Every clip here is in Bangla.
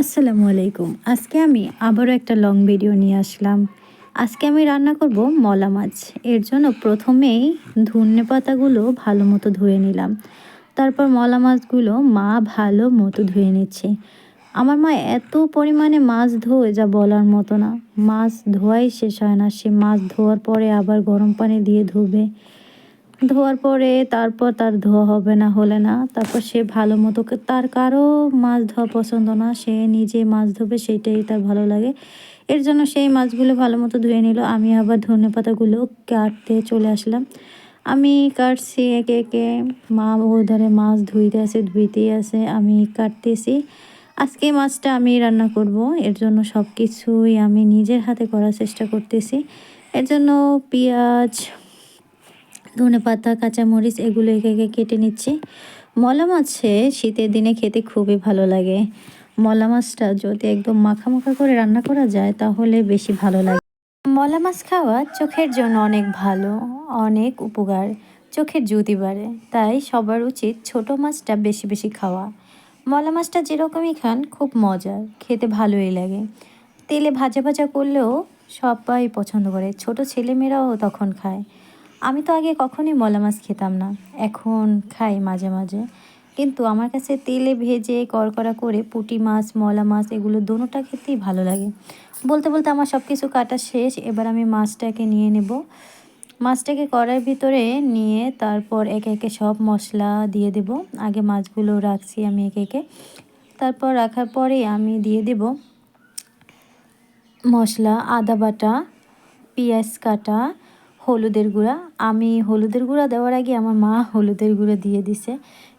আসসালামু আলাইকুম। আজকে আমি আবারও একটা লং ভিডিও নিয়ে আসলাম। আজকে আমি রান্না করব মলা মাছ। এর জন্য প্রথমেই ধনে পাতাগুলো ভালো মতো ধুয়ে নিলাম। তারপর মলা মাছগুলো মা ভালো মতো ধুয়ে নিচ্ছে। আমার মা এত পরিমাণে মাছ ধোয় যা বলার মতো না। মাছ ধোয়াই শেষ হয় না। সে মাছ ধোয়ার পরে আবার গরম পানি দিয়ে ধুবে। ধোয়ার পরে তারপর তার ধোয়া হবে না, হলে না। তারপর সে ভালো মতো তার কারও মাছ ধোয়া পছন্দ না। সে নিজে মাছ ধোবে, সেটাই তার ভালো লাগে। এর জন্য সেই মাছগুলো ভালো মতো ধুয়ে নিল। আমি আবার ধনে পাতাগুলো কাটতে চলে আসলাম। আমি কাটছি একে একে। মা ওধারে মাছ ধুইতে আছে ধুইতেই আছে আমি কাটতেছি। আজকে মাছটা আমি রান্না করব। এর জন্য সব কিছুই আমি নিজের হাতে করার চেষ্টা করতেছি। এর জন্য পেঁয়াজ ধনে পাতা, কাঁচামরিচ, এগুলো একে একে কেটে নিচ্ছি। মলা মাছে শীতের দিনে খেতে খুবই ভালো লাগে। মলা মাছটা যদি একদম মাখা মাখা করে রান্না করা যায়, তাহলে বেশি ভালো লাগে। মলা মাছ খাওয়া চোখের জন্য অনেক ভালো, অনেক উপকার। চোখের জ্যোতি বাড়ে, তাই সবার উচিত ছোট মাছটা বেশি বেশি খাওয়া। মলা মাছটা যেরকমই খান, খুব মজার, খেতে ভালোই লাগে। তেলে ভাজা ভাজা করলেও সবাই পছন্দ করে, ছোট ছেলেমেয়েরাও তখন খায়। আমি তো আগে কখনোই মলা মাছ খেতাম না। এখন খাই মাঝে মাঝে। কিন্তু আমার কাছে তেলে ভেজে কড়কড়া করে পুঁটি মাছ মলা মাছ, এগুলো দোনোটা খেতেই ভালো লাগে। বলতে বলতে আমার সব কিছু কাটা শেষ। এবার আমি মাছটাকে নিয়ে নেব। মাছটাকে কড়াইয়ের ভিতরে নিয়ে তারপর একে একে সব মশলা দিয়ে দেব। আগে মাছগুলো রাখছি আমি একে একে। তারপর রাখার পরে আমি দিয়ে দেব মশলা, আদা বাটা, পেঁয়াজ কাটা হলুদের গুঁড়া। আমি হলুদের গুঁড়া দেওয়ার আগে আমার মা হলুদের গুঁড়া দিয়ে দিছে।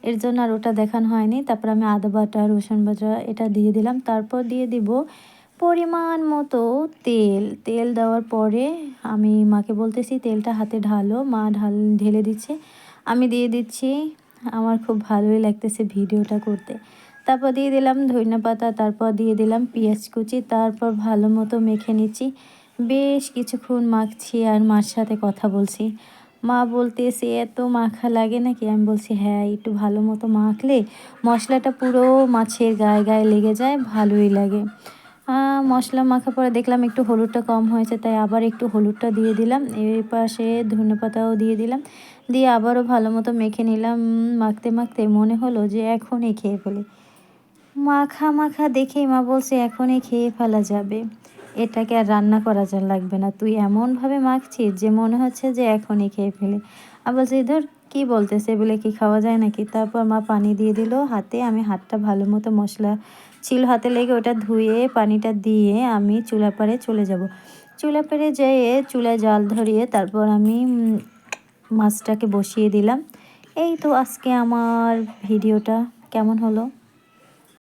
এর জন্য আর ওটা দেখানো হয়নি। তারপর আমি আদা বাটা, রসুন বাটা এটা দিয়ে দিলাম। তারপর দিয়ে দিব পরিমাণ মতো তেল। তেল দেওয়ার পরে আমি মাকে বলতেছি, তেলটা হাতে ঢালো। মা ঢাল, ঢেলে দিচ্ছে। আমি দিয়ে দিচ্ছি। আমার খুব ভালোই লাগতেছে ভিডিওটা করতে। তারপর দিয়ে দিলাম ধনিয়া পাতা, তারপর দিয়ে দিলাম পেঁয়াজ কুচি। তারপর ভালো মতো মেখে নিচ্ছি। বেশ কিছুক্ষণ মাখছি আর মার সাথে কথা বলছি। মা বলতেছে, এত মাখা লাগে নাকি? আমি বলছি হ্যাঁ একটু ভালো মতো মাখলে মশলাটা পুরো মাছের গায়ে গায়ে লেগে যায়, ভালোই লাগে। মশলা মাখা পরে দেখলাম একটু হলুদটা কম হয়েছে, তাই আবার একটু হলুদটা দিয়ে দিলাম। এর পাশে ধনে পাতাও দিয়ে দিলাম। দিয়ে আবারও ভালো মতো মেখে নিলাম। মাখতে মাখতে মনে হলো যে এখনই খেয়ে ফেলি। মাখা মাখা দেখেই মা বলছে, এখনই খেয়ে ফেলা যাবে। এটাকে আর রান্না করা যা লাগবে না। তুই এমনভাবে মাখছিস যে মনে হচ্ছে যে এখনই খেয়ে ফেলে। আর বলছে, ধর, কী বলতেছে? বলে কি খাওয়া যায় নাকি? তারপর মা পানি দিয়ে দিল হাতে। আমি হাতটা ভালো মতো মশলা ছিল হাতে লেগে ওটা ধুয়ে পানিটা দিয়ে আমি চুলা পাড়ে চলে যাব। চুলা পাড়ে যেয়ে চুলায় জাল ধরিয়ে তারপর আমি মাছটাকে বসিয়ে দিলাম। এই তো আজকে আমার ভিডিওটা। কেমন হলো?